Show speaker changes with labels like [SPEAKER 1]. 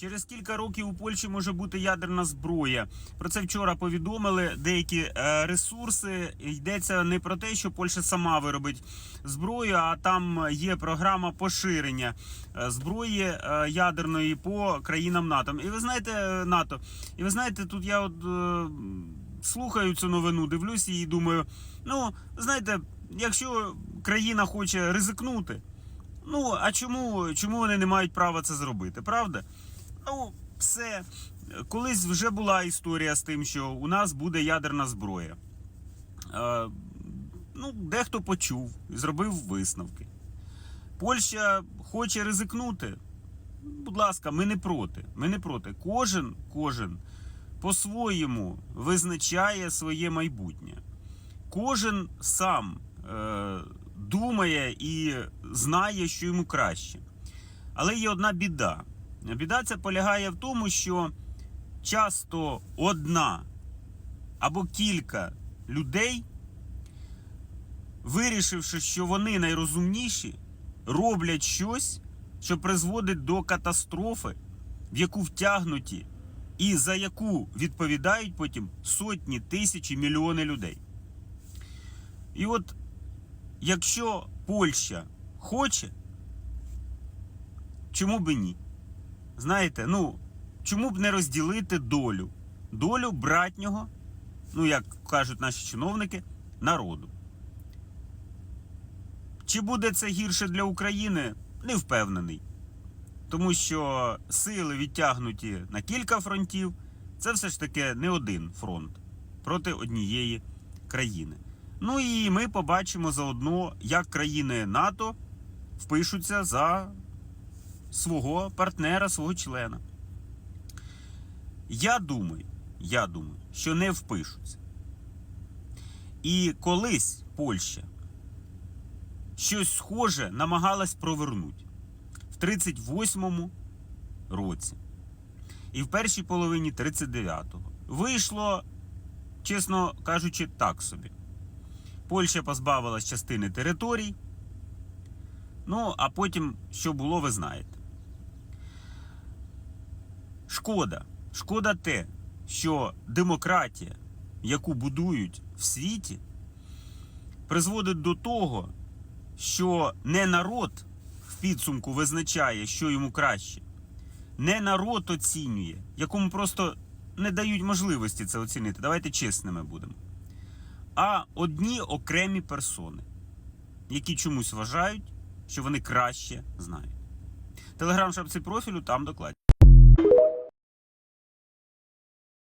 [SPEAKER 1] Через кілька років у Польщі може бути ядерна зброя. Про це вчора повідомили деякі е, ресурси. Йдеться не про те, що Польща сама виробить зброю, а там є програма поширення е, зброї е, ядерної по країнам НАТО. І ви знаєте, НАТО, і ви знаєте, тут я от слухаю цю новину, дивлюся і думаю: ну, знаєте, якщо країна хоче ризикнути. Ну, а чому, чому вони не мають права це зробити, правда? Ну, все. Колись вже була історія з тим, що у нас буде ядерна зброя. Е, ну, дехто почув і зробив висновки. Польща хоче ризикнути. Будь ласка, ми не проти. Ми не проти. Кожен, кожен по-своєму визначає своє майбутнє. Кожен сам е, думає і знає, що йому краще. Але є одна біда. Біда ця полягає в тому, що часто одна або кілька людей, вирішивши, що вони найрозумніші, роблять щось, що призводить до катастрофи, в яку втягнуті, і за яку відповідають потім сотні, тисячі, мільйони людей. І от якщо Польща хоче, чому би ні? Знаєте, ну чому б не розділити долю? Долю братнього, ну як кажуть наші чиновники, народу. Чи буде це гірше для України? Не впевнений. Тому що сили відтягнуті на кілька фронтів, це все ж таки не один фронт проти однієї країни. Ну і ми побачимо заодно, як країни НАТО впишуться за свого партнера, свого члена. Я думаю, я думаю, що не впишуться. І колись Польща щось схоже намагалась провернути в 38-му році і в першій половині 39-го. Вийшло, чесно кажучи, так собі. Польща позбавилась частини територій. Ну, а потім, що було, ви знаєте. Шкода. Шкода те, що демократія, яку будують в світі, призводить до того, що не народ в підсумку визначає, що йому краще. Не народ оцінює, якому просто не дають можливості це оцінити. Давайте чесними будемо. А одні окремі персони, які чомусь вважають, що вони краще знають. Телеграм шапці профілю там докладно.